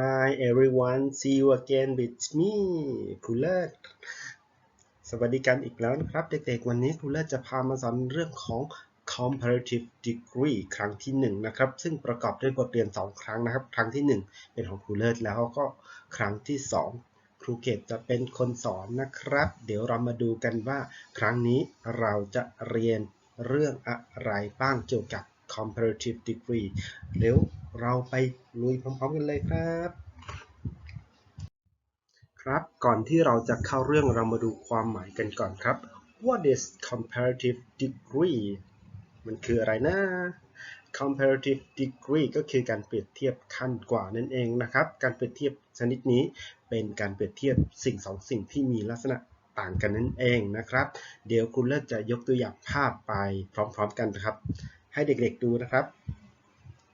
Hi everyone see you again with me ครูเลิศสวัสดีกันอีกแล้วนะครับ เด็กๆ วันนี้ครูเลิศจะพามาสอนเรื่องของ comparative degree ครั้งที่1นะครับ ซึ่งประกอบด้วยบทเรียน 2 ครั้งนะครับ ครั้งที่ 1 เป็นของครูเลิศแล้วก็ครั้งที่ 2 ครูเกตจะเป็นคนสอนนะครับ เดี๋ยวเรามาดูกันว่า ครั้งนี้เราจะเรียนเรื่องอะไรบ้างเกี่ยวกับ comparative degree เดี๋ยวเราไปลุยพร้อมๆกันเลยครับ ครับก่อนที่เราจะเข้าเรื่องเรามาดูความหมายกันก่อนครับ What is comparative degree มันคืออะไรนะ comparative degree ก็คือการเปรียบเทียบขั้นกว่านั่นเองนะครับ การเปรียบเทียบชนิดนี้เป็นการเปรียบเทียบสิ่งสองสิ่งที่มีลักษณะต่างกันนั่นเองนะครับ เดี๋ยวคุณเลิศจะยกตัวอย่างภาพไปพร้อมๆกันนะครับ ให้เด็กๆดูนะครับ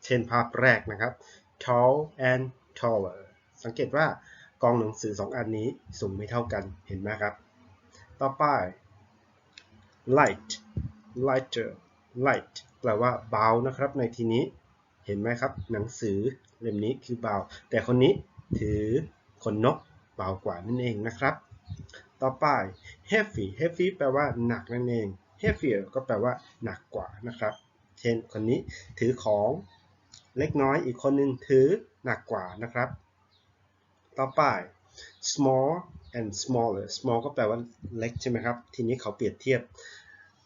เช่นภาพแรกนะครับ tall and taller สังเกตว่ากองหนังสือ 2 อันนี้สูงไม่เท่ากันเห็นไหมครับ ต่อไป light lighter light แปลว่าเบานะครับในที่นี้เห็นไหมครับ หนังสือเล่มนี้คือเบา แต่คนนี้ถือขนนกเบากว่านั่นเองนะครับ ต่อไป heavy heavy แปลว่าหนักนั่นเอง heavier ก็แปลว่าหนักกว่านะครับ เช่นคนนี้ถือของเล็กน้อยอีกคนหนึ่งถือหนักกว่านะครับ ต่อไป small and smaller small ก็แปลว่าเล็กใช่ไหมครับ ทีนี้เขาเปรียบเทียบ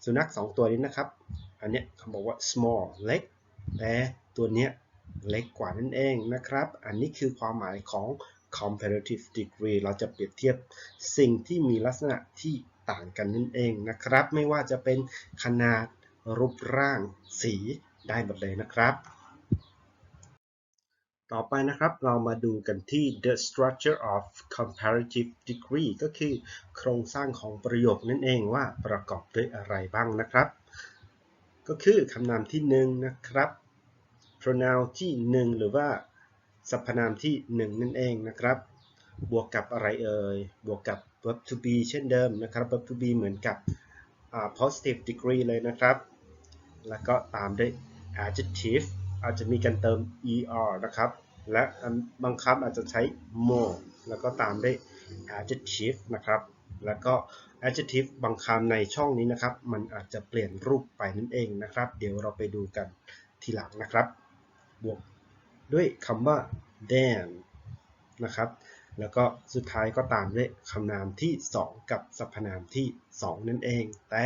สุนัขสองตัวนี้นะครับ อันนี้เขาบอกว่า small เล็ก แต่ตัวเนี้ยเล็กกว่านั่นเองนะครับ อันนี้คือความหมายของ comparative degree เราจะเปรียบเทียบสิ่งที่มีลักษณะที่ต่างกันนั่นเองนะครับ ไม่ว่าจะเป็นขนาด รูปร่างสีได้หมดเลยนะครับ ต่อไปนะครับเรามาดูกันที่ the structure of comparative degree ก็คือโครงสร้างของประโยคนั่นเองว่าประกอบด้วยอะไรบ้างนะครับ ก็คือคำนามที่หนึ่งนะครับ pronoun ที่หนึ่งหรือว่าสรรพนามที่หนึ่งนั่นเองนะครับ บวกกับอะไรเอ่ย บวกกับ verb to be เช่นเดิมนะครับ verb to be เหมือนกับ positive degree เลยนะครับ แล้วก็ตามด้วย adjective อาจจะมีการเติม er นะครับ และบางคำอาจจะใช้ more แล้วก็ตามด้วย adjective นะครับ แล้วก็ adjective บางคำในช่องนี้นะครับ มันอาจจะเปลี่ยนรูปไปนั่นเองนะครับ เดี๋ยวเราไปดูกันทีหลังนะครับ บวกด้วยคำว่า then นะครับ แล้วก็สุดท้ายก็ตามด้วยคำนามที่ 2 กับสรรพนามที่ 2 นั่นเอง แต่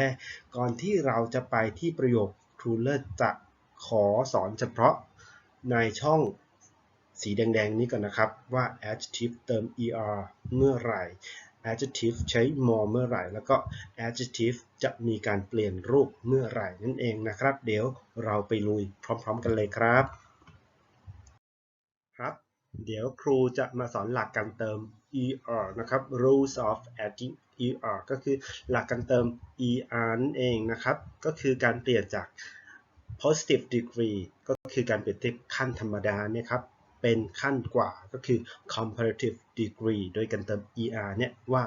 ก่อนที่เราจะไปที่ประโยค ครูเลอร์จะขอสอนเฉพาะในช่องสีแดงๆนี้ก่อนนะครับว่า adjective เติม er เมื่อไหร่ adjective ใช้ more เมื่อไหร่ แล้วก็ adjective จะมีการเปลี่ยนรูปเมื่อไหร่นั่นเองนะครับ เดี๋ยวเราไปลุยพร้อมๆกันเลยครับ ครับ เดี๋ยวครูจะมาสอนหลักการเติม er นะครับ rules of adding er ก็คือหลักการเติม er นั่นเองนะครับ ก็คือการเปลี่ยนจาก positive degree ก็คือการเปรียบเทียบขั้นธรรมดาเนี่ยครับ เป็นขั้นกว่าก็คือ comparative degree โดยการเติม er เนี่ยว่า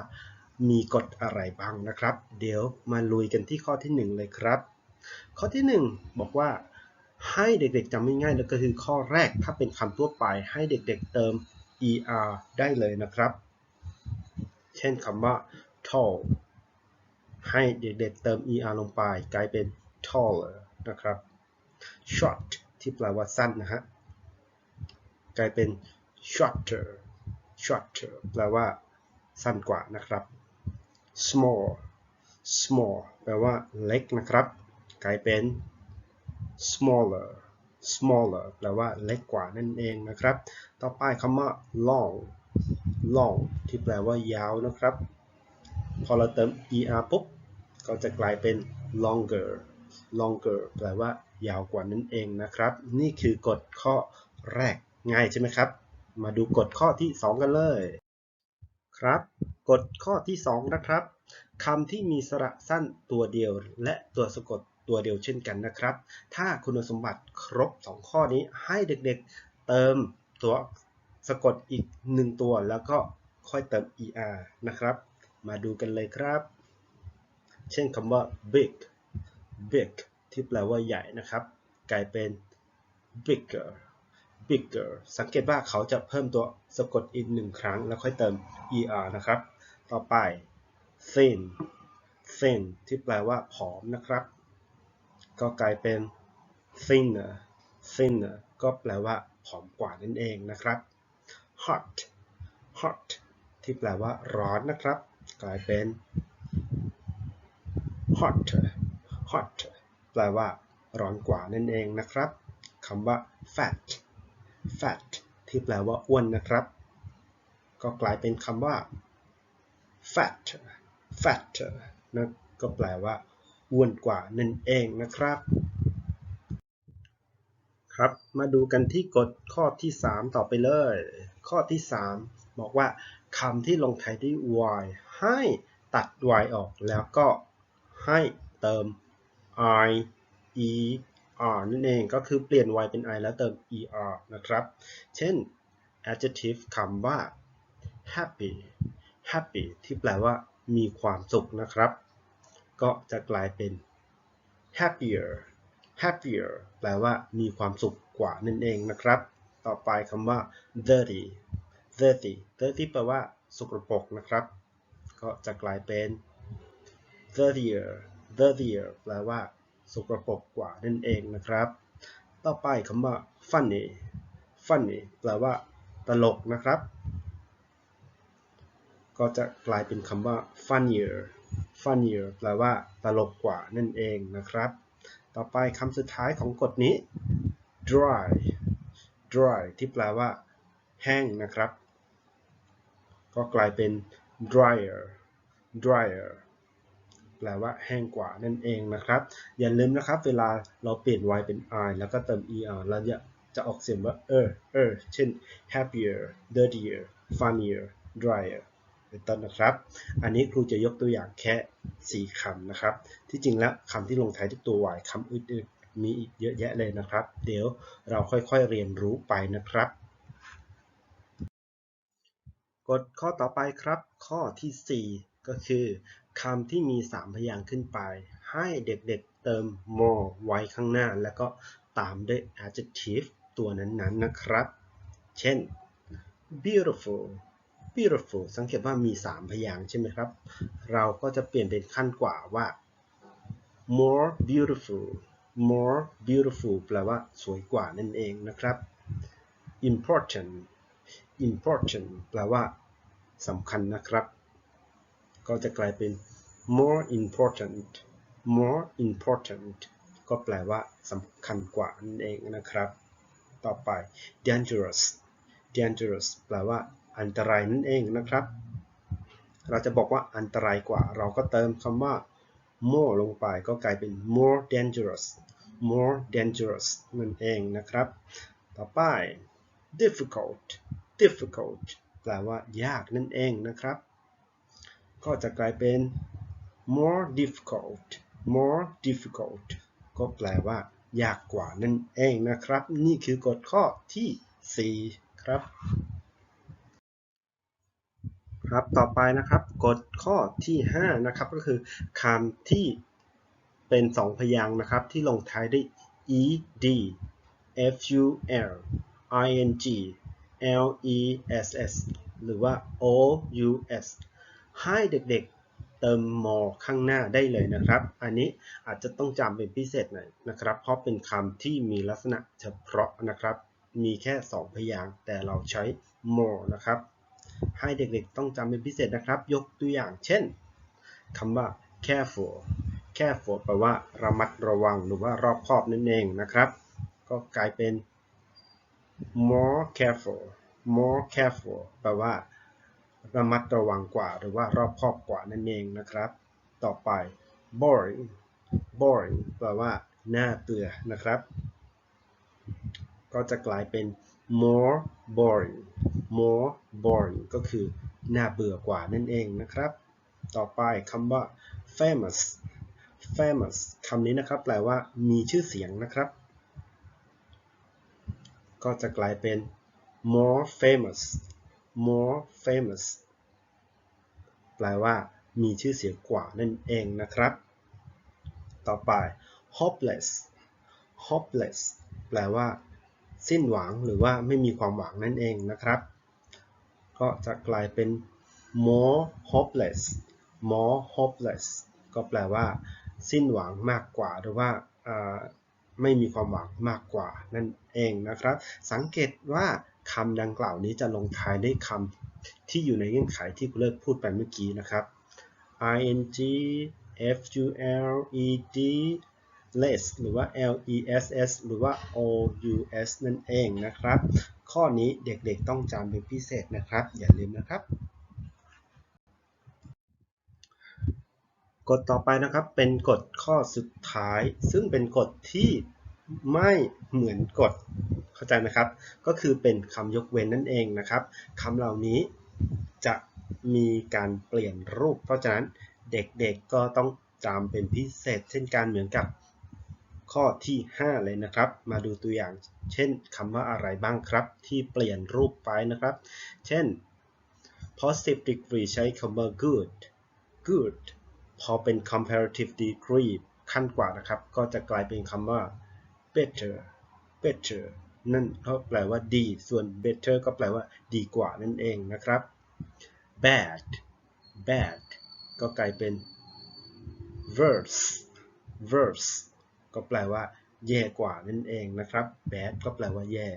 มีกฎอะไรบ้างนะครับ เดี๋ยวมาลุยกันที่ข้อที่ 1 เลยครับ ข้อที่ 1 บอกว่าให้เด็กๆจำง่ายๆแล้วก็คือข้อแรกถ้าเป็นคำทั่วไปให้เด็กๆเติม er ได้เลยนะครับ เช่นคำว่า tall ให้เด็กๆเติม er ลงไป กลายเป็น taller นะครับ short ที่แปลว่าสั้นนะฮะ กลายเป็น shorter shorter แปลว่าสั้นกว่านะครับ small small แปลว่าเล็กนะครับ กลายเป็น smaller smaller แปลว่าเล็กกว่านั่นเองนะครับ ต่อไปคำว่า long long ที่แปลว่ายาวนะครับ พอเราเติม er ปุ๊บ ก็จะกลายเป็น longer longer แปลว่ายาวกว่านั่นเองนะครับ นี่คือกฎข้อแรกง่ายใช่ไหมครับ มาดูกฎข้อที่ 2 กันเลยครับกฎข้อที่ 2 นะครับคำที่มีสระสั้นตัวเดียวและตัวสะกดตัวเดียวเช่นกันนะครับ ถ้าคุณสมบัติครบ 2 ข้อนี้ให้เด็กๆเติมตัวสะกดอีก 1 ตัวแล้วก็ค่อยเติม er นะครับ มาดูกันเลยครับ เช่นคำว่า big big ที่แปลว่าใหญ่นะครับ กลายเป็น bigger bigger สังเกตว่าเขาจะเพิ่มตัวสะกดอีกหนึ่งครั้ง แล้วค่อยเติม er นะครับ ต่อไป thin thin ที่แปลว่าผอมนะครับ ก็กลายเป็น thinner thinner ก็แปลว่าผอมกว่านั่นเองนะครับ hot hot ที่แปลว่าร้อนนะครับ กลายเป็น hot hot แปลว่าร้อนกว่านั่นเองนะครับคำว่า fat fat ที่แปลว่าอ้วนนะครับ ก็กลายเป็นคำว่า fat fat นะก็แปลว่าอ้วนกว่านั่นเองนะครับ ครับ มาดูกันที่กฎข้อที่ 3 ต่อไปเลย ข้อที่ 3 บอกว่าคำที่ลงท้ายด้วย y ให้ตัด y ออกแล้วก็ให้เติม i e r นั่นเองก็คือเปลี่ยน y เป็น i แล้วเติม er นะครับ เช่น adjective คำว่า happy happy ที่แปลว่ามีความสุขนะครับ ก็จะกลายเป็น happier happier แปลว่ามีความสุขกว่านั่นเองนะครับ ต่อไปคำว่า dirty dirty dirty แปลว่าสกปรกนะครับ ก็จะกลายเป็น dirtier dirtier แปลว่าสกปรกกว่านั่นเองนะครับ ต่อไปคำว่า funny funny แปลว่า ตลกนะครับ ก็จะกลายเป็นคำว่า funnier funnier แปลว่า ตลกกว่านั่นเองนะครับ ต่อไปคำสุดท้ายของกฎนี้ dry dry ที่แปลว่า แห้งนะครับ ก็กลายเป็น drier drier แปลว่าแห้งกว่านั่นเองนะครับ อย่าลืมนะครับ เวลาเราเปลี่ยน y เป็น i แล้วก็เติม er แล้วจะออกเสียงว่าเออเออเช่น happier dirtier funnier drier เป็นต้นนะครับ อันนี้ครูจะยกตัวอย่างแค่ 4คำนะครับ ที่จริงแล้วคำที่ลงท้ายด้วยตัว y คำอื่นๆมีอีกเยอะแยะเลยนะครับ เดี๋ยวเราค่อยๆเรียนรู้ไปนะครับกฎข้อต่อไปครับ ข้อที่ 4 ก็คือคำที่มี 3 พยางค์ขึ้นไป ให้เด็กๆเติม more ไว้ข้างหน้า แล้วก็ตามด้วย adjective ตัวนั้นๆนะครับ เช่น beautiful beautiful สังเกตว่ามี 3 พยางค์ใช่ไหมครับ เราก็จะเปลี่ยนเป็นขั้นกว่าว่า more beautiful more beautiful แปลว่าสวยกว่านั่นเองนะครับ important important แปลว่าสำคัญนะครับ ก็จะกลายเป็น more important more important ก็แปลว่าสำคัญกว่านั่นเองนะครับ ต่อไป dangerous dangerous แปลว่า อันตรายนั่นเองนะครับ เราจะบอกว่าอันตรายกว่า เราก็เติมคำว่า more ลงไปก็กลายเป็น more dangerous more dangerous นั่นเองนะครับ ต่อไป difficult difficult แปลว่ายากนั่นเองนะครับ ก็จะกลายเป็น more difficult more difficult ก็แปลว่ายากกว่านั่นเองนะครับ นี่คือกฎข้อที่ 4 ครับ ครับต่อไปนะครับกฎข้อที่ 5 นะครับ ก็คือคำที่เป็น 2 พยางค์นะครับ ที่ลงท้ายด้วย ed ful ing L E S S หรือว่า ous ให้เด็กๆเติม more ข้างหน้าได้เลยนะครับ อันนี้อาจจะต้องจำเป็นพิเศษหน่อยนะครับ เพราะเป็นคำที่มีลักษณะเฉพาะนะครับ มีแค่ 2 พยางค์แต่เราใช้ more นะครับ ให้เด็กๆต้องจำเป็นพิเศษนะครับ ยกตัวอย่างเช่นคำว่า careful careful แปลว่าระมัดระวังหรือว่ารอบคอบนั่นเองนะครับ ก็กลายเป็น more careful more careful แปลว่าระมัดระวังกว่าหรือว่ารอบคอบกว่านั่นเองนะครับ ต่อไป boring boring แปลว่าน่าเบื่อนะครับ ก็จะกลายเป็น more boring more boring ก็คือน่าเบื่อกว่านั่นเองนะครับ ต่อไปคำว่า famous famous คำนี้นะครับแปลว่ามีชื่อเสียงนะครับ ก็จะกลายเป็น more famous more famous แปลว่ามีชื่อเสียงกว่านั่นเองนะครับ ต่อไป hopeless hopeless แปลว่า สิ้นหวังหรือว่าไม่มีความหวังนั่นเองนะครับ ก็จะกลายเป็น more hopeless more hopeless ก็แปลว่า สิ้นหวังมากกว่า หรือว่าไม่มีความหวังมากกว่านั่นเองนะครับ สังเกตว่าคำดังกล่าวนี้จะลงท้ายด้วยคำที่อยู่ในเงื่อนไขที่คุณเลิศพูดไปเมื่อกี้นะครับ ing ful ed less หรือว่า less หรือว่า ous นั่นเองนะครับ ข้อนี้เด็กๆต้องจำเป็นพิเศษนะครับ อย่าลืมนะครับกฎต่อไปนะครับเป็นกฎข้อสุดท้าย ซึ่งเป็นกฎที่ไม่เหมือนกฎเข้าใจไหมครับ ก็คือเป็นคำยกเว้นนั่นเองนะครับคำเหล่านี้จะมีการเปลี่ยนรูป เพราะฉะนั้นเด็กๆก็ต้องจำเป็นพิเศษ เช่นกันเหมือนกับ ข้อที่ 5 เลยนะครับ มาดูตัวอย่างเช่นคำว่าอะไรบ้างครับ ที่เปลี่ยนรูปไปนะครับ เช่น positive degree ใช้คำว่า good good พอเป็น comparative degree ขั้นกว่านะครับ ก็จะกลายเป็นคำว่า better better นั่นก็แปลว่าดี ส่วน better ก็แปลว่าดีกว่านั่นเองนะครับ bad bad ก็กลายเป็น worse worse ก็แปลว่าแย่กว่านั่นเองนะครับ bad ก็แปลว่าแย่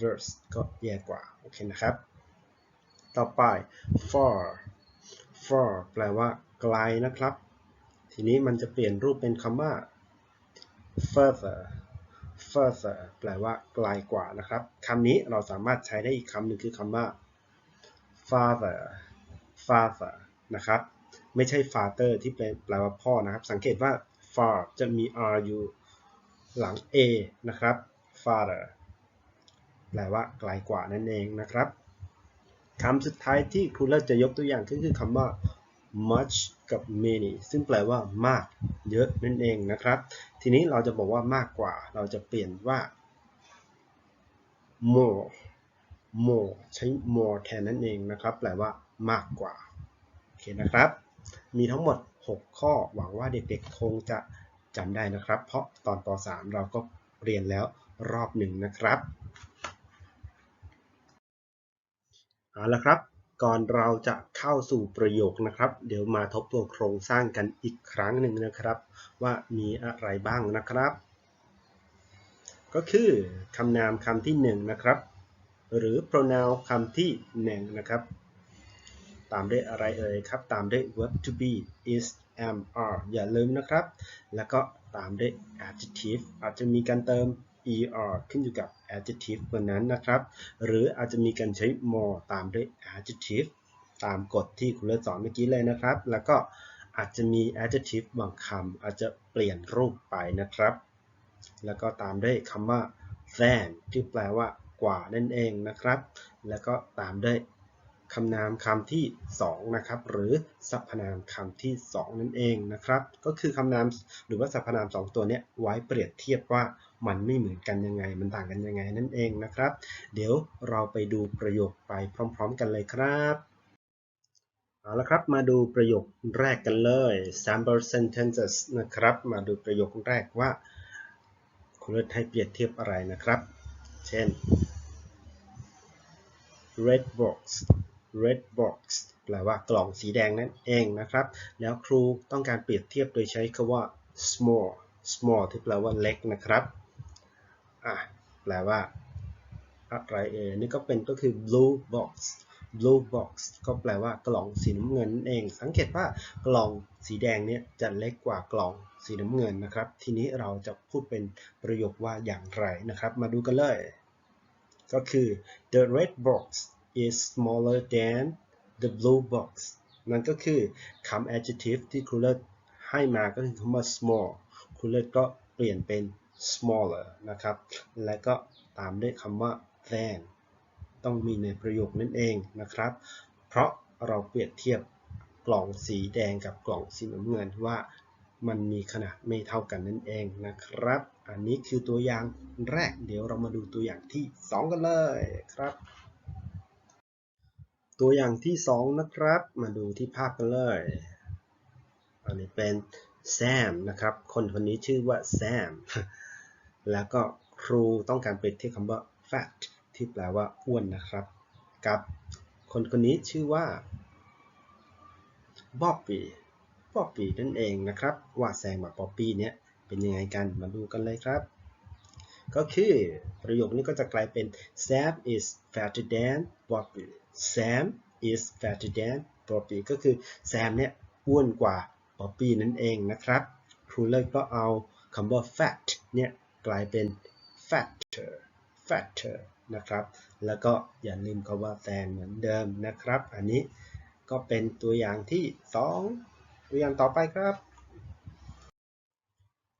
worse ก็แย่กว่า โอเคนะครับ ต่อไป far far แปลว่าไกลนะครับ ทีนี้มันจะเปลี่ยนรูปเป็นคำว่า further further แปลว่าไกลกว่านะครับคำนี้เราสามารถใช้ได้อีกคำหนึ่งคือคำว่า father father นะครับ ไม่ใช่ father ที่แปลว่าพ่อนะครับ สังเกตว่า far จะมี r อยู่ หลัง a นะครับ father แปลว่าไกลกว่านั่นเองนะครับคำสุดท้ายที่ครูเลิศจะยกตัวอย่างก็คือคำว่า much กับ many ซึ่งแปลว่ามาก เยอะนั่นเองนะครับ ทีนี้เราจะบอกว่ามากกว่า เราจะเปลี่ยนว่า more more ใช้ more แทนนั่นเองนะครับ แปลว่ามากกว่า โอเคนะครับ มีทั้งหมด 6 ข้อ หวังว่าเด็กๆ คงจะ จำได้นะครับ เพราะตอนป .3 เราก็เรียนแล้วรอบหนึ่งนะครับเอาละครับ ก่อนเราจะเข้าสู่ประโยคนะครับ เดี๋ยวมาทบทวนโครงสร้างกันอีกครั้งหนึ่งนะครับ ว่ามีอะไรบ้างนะครับ ก็คือคำนามคำที่1นนะครับ หรือ pronoun คำที่1นะครับ ตามด้วยอะไรเอ่ยครับ ตามด้วย verb to be is am are อย่าลืมนะครับ แล้วก็ตามด้วย adjective อาจจะมีการเติม er ขึ้นอยู่กับ adjective บนนั้นนะครับ หรืออาจจะมีการใช้ more ตามด้วย adjective ตามกฎที่คุณเลสอนเมื่อกี้เลยนะครับ แล้วก็อาจจะมี adjective บางคำอาจจะเปลี่ยนรูปไปนะครับ แล้วก็ตามด้วยคำว่า than ที่แปลว่ากว่านั่นเองนะครับ แล้วก็ตามด้วย คำนามคำที่ 2 นะครับ หรือสรรพนามคำที่ 2 นั่นเองนะครับ ก็คือคำนามหรือว่าสรรพนาม 2 ตัวนี้ไว้เปรียบเทียบว่ามันไม่เหมือนกันยังไง มันต่างกันยังไงนั่นเองนะครับ เดี๋ยวเราไปดูประโยคไปพร้อม ๆ กันเลยครับเอาละครับมาดูประโยคแรกกันเลย sample sentences นะครับ มาดูประโยคแรกว่าคุณเลือกให้เปรียบเทียบอะไรนะครับ เช่น red box red box แปลว่ากล่องสีแดงนั่นเองนะครับ แล้วครูต้องการเปรียบเทียบโดยใช้คำว่า small small ที่แปลว่าเล็กนะครับอะแปลว่าอะไรเอ่ยนี่ก็เป็นก็คือ blue box blue box ก็แปลว่ากล่องสีน้ำเงินเอง สังเกตว่ากล่องสีแดงเนี่ยจะเล็กกว่ากล่องสีน้ำเงินนะครับ ทีนี้เราจะพูดเป็นประโยคว่าอย่างไรนะครับ มาดูกันเลย ก็คือ the red box is smaller than the blue box นั่นก็คือคำ adjective ที่ครูเลิศให้มาก็คือคำว่า small ครูเลิศก็เปลี่ยนเป็น smaller นะครับ และก็ตามด้วยคำว่า than ต้องมีในประโยคนั่นเองนะครับ เพราะเราเปรียบเทียบกล่องสีแดงกับกล่องสีน้ำเงินว่ามันมีขนาดไม่เท่ากันนั่นเองนะครับ อันนี้คือตัวอย่างแรก เดี๋ยวเรามาดูตัวอย่างที่ 2 กันเลยครับ ตัวอย่างที่ 2 นะครับ มาดูที่ภาพกันเลย อันนี้เป็นแซมนะครับ คนคนนี้ชื่อว่าแซม แล้วก็ครูต้องการเปรียบเทียบคำว่า fat ที่แปลว่าอ้วนนะครับ กับคนคนนี้ชื่อว่า Bobby Bobby นั่นเองนะครับ ว่าแซงกับ Bobby เนี่ยเป็นยังไงกันมาดูกันเลยครับ ก็คือประโยคนี้ก็จะกลายเป็น Sam is fatter than Bobby Sam is fatter than Bobby ก็คือ Sam เนี่ยอ้วนกว่า Bobby นั่นเองนะครับครูเลยก็เอาคำว่า fat เนี่ยกลายเป็น fatter fatter นะครับ แล้วก็อย่าลืมคำว่า than เหมือนเดิมนะครับ อันนี้ก็เป็นตัวอย่างที่ 2 ตัวอย่างต่อไปครับ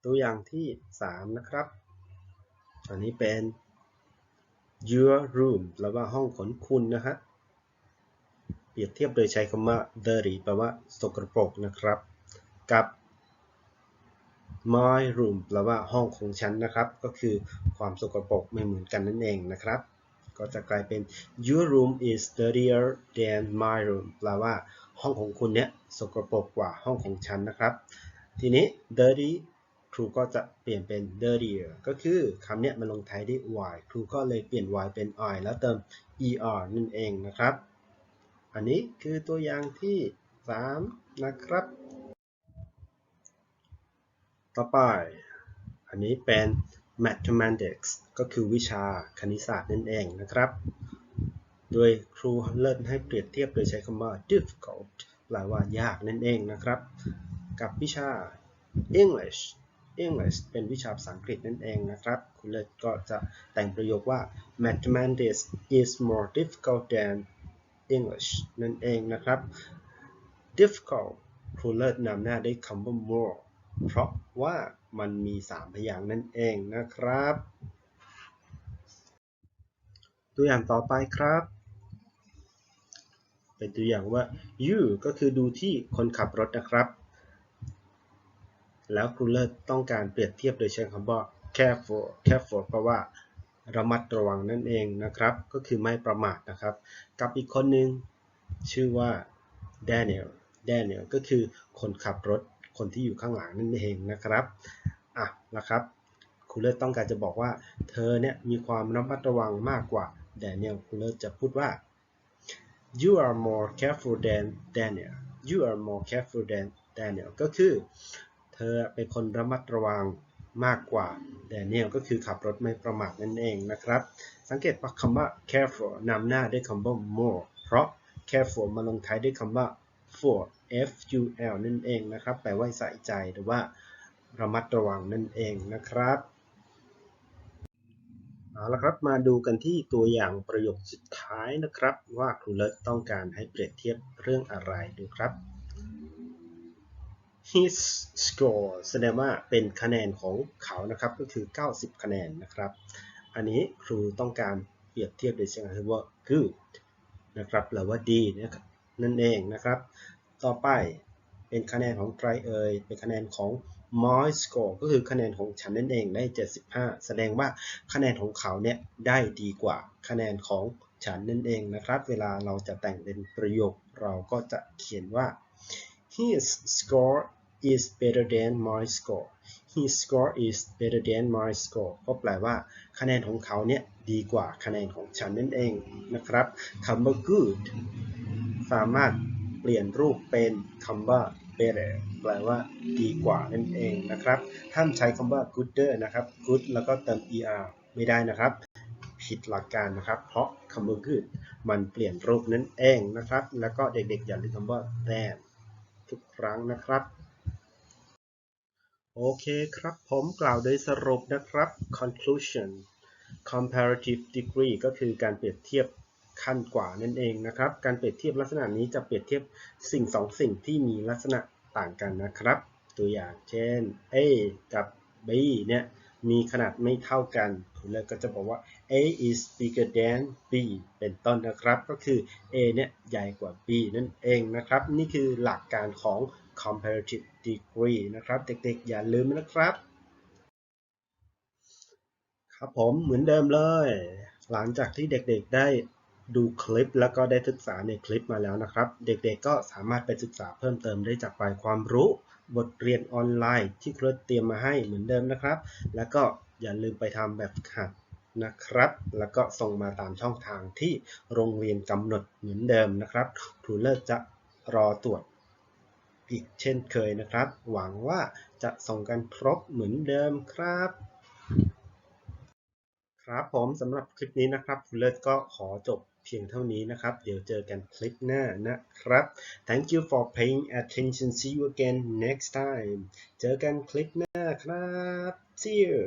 ตัวอย่างที่ 3 นะครับ อันนี้เป็น your room แปลว่าห้องของคุณนะฮะ เปรียบเทียบโดยใช้คำว่า dirty แปลว่าสกปรกนะครับ กับ my room แปลว่าห้องของฉันนะครับ ก็คือความสกปรกไม่เหมือนกันนั่นเองนะครับ ก็จะกลายเป็น your room is dirtier than my room แปลว่าห้องของคุณเนี่ยสกปรกกว่าห้องของฉันนะครับ ทีนี้ dirty ครูก็จะเปลี่ยนเป็น dirtier ก็คือคำเนี้ยมันลงท้ายด้วย y ครูก็เลยเปลี่ยน y เป็น i แล้วเติม er นั่นเองนะครับ อันนี้คือตัวอย่างที่ 3 นะครับ ต่อไป อันนี้เป็น mathematics ก็คือวิชาคณิตศาสตร์นั่นเองนะครับ โดยครูเลิศให้เปรียบเทียบโดยใช้คำว่า difficult แปลว่ายากนั่นเองนะครับ กับวิชา English English เป็นวิชาภาษาอังกฤษนั่นเองนะครับ คุณเลิศก็จะแต่งประโยคว่า mathematics is more difficult than English นั่นเองนะครับ difficult ครูเลิศนำหน้าด้วยคำว่า more เพราะว่ามันมี 3 พยางค์นั่นเองนะครับ ตัวอย่างต่อไปครับ เป็นตัวอย่างว่า you ก็คือดูที่คนขับรถนะครับ แล้วครูเลิศต้องการเปรียบเทียบโดยใช้คำว่า careful careful แปลว่า ระมัดระวังนั่นเองนะครับ ก็คือไม่ประมาทนะครับ กับอีกคนหนึ่งชื่อว่า Daniel Daniel ก็คือคนขับรถคนที่อยู่ข้างหลังนั่นเองนะครับอะนะครับคูเลิศต้องการจะบอกว่า เธอเนี่ยมีความระมัดระวังมากกว่า Daniel ครูเลิศจะพูดว่า you are more careful than Daniel you are more careful than Daniel ก็คือ เธอเป็นคนระมัดระวัง มากกว่า Daniel ก็คือขับรถไม่ประมาทนั่นเองนะครับ สังเกตว่าคำว่า careful นำหน้าด้วยคำว่า more เพราะ careful มาลงท้ายด้วยคำว่า for f u l นั่นเองนะครับ แปลว่าใส่ใจหรือว่าระมัดระวังนั่นเองนะครับเอาละครับมาดูกันที่ตัวอย่างประโยคสุดท้ายนะครับ ว่าครูเลิศต้องการให้เปรียบเทียบเรื่องอะไรดูครับ his score แสดงว่าเป็นคะแนนของเขานะครับก็คือ 90 คะแนนนะครับ อันนี้ครูต้องการเปรียบเทียบโดยใช้คำว่า good นะครับหรือว่าดีนะครับนั่นเองนะครับ ต่อไปเป็นคะแนนของใครเอ่ยเป็นคะแนนของ my score ก็คือคะแนนของฉันนั่นเองได้ 75 แสดงว่าคะแนนของเขาเนี่ยได้ดีกว่าคะแนนของฉันนั่นเองนะครับ เวลาเราจะแต่งเป็นประโยคเราก็จะเขียนว่า his score is better than my score his score is better than my score ก็แปลว่าคะแนนของเขาเนี่ยดีกว่าคะแนนของฉันนั่นเองนะครับคำว่า good สามารถเปลี่ยนรูปเป็นคำว่า better แปลว่าดีกว่านั่นเองนะครับห้ามใช้คำว่า gooder นะครับ good แล้วก็เติม er ไม่ได้นะครับ ผิดหลักการนะครับ เพราะคำว่า good มันเปลี่ยนรูปนั่นเองนะครับ แล้วก็เด็กๆอย่าลืมคำว่า than ทุกครั้งนะครับ โอเคครับ ผมกล่าวโดยสรุปนะครับ conclusion comparative degree ก็คือการเปรียบเทียบขั้นกว่านั่นเองนะครับ การเปรียบเทียบลักษณะนี้จะเปรียบเทียบสิ่งสองสิ่งที่มีลักษณะต่างกันนะครับ ตัวอย่างเช่น A กับ B เนี่ยมีขนาดไม่เท่ากัน คุณเลิศก็จะบอกว่า A is bigger than B เป็นต้นนะครับ ก็คือ A เนี่ยใหญ่กว่า B นั่นเองนะครับ นี่คือหลักการของ comparative degree นะครับ เด็กๆ อย่าลืมนะครับ ครับผมเหมือนเดิมเลย หลังจากที่เด็กๆได้ดูคลิปแล้วก็ได้ศึกษาในคลิปมาแล้วนะครับ เด็กๆก็สามารถไปศึกษาเพิ่มเติมได้จากไฟล์ความรู้ บทเรียนออนไลน์ที่ครูเตรียมมาให้เหมือนเดิมนะครับ แล้วก็อย่าลืมไปทำแบบฝึกหัดนะครับ แล้วก็ส่งมาตามช่องทางที่โรงเรียนกำหนดเหมือนเดิมนะครับ ครูเลิศจะรอตรวจ อีกเช่นเคยนะครับ หวังว่าจะส่งกันครบเหมือนเดิมครับ ครับผมสำหรับคลิปนี้นะครับครูเลิศก็ขอจบเพียงเท่านี้นะครับ เดี๋ยวเจอกันคลิปหน้านะครับ Thank you for paying attention see you again next time เจอกันคลิปหน้าครับ see you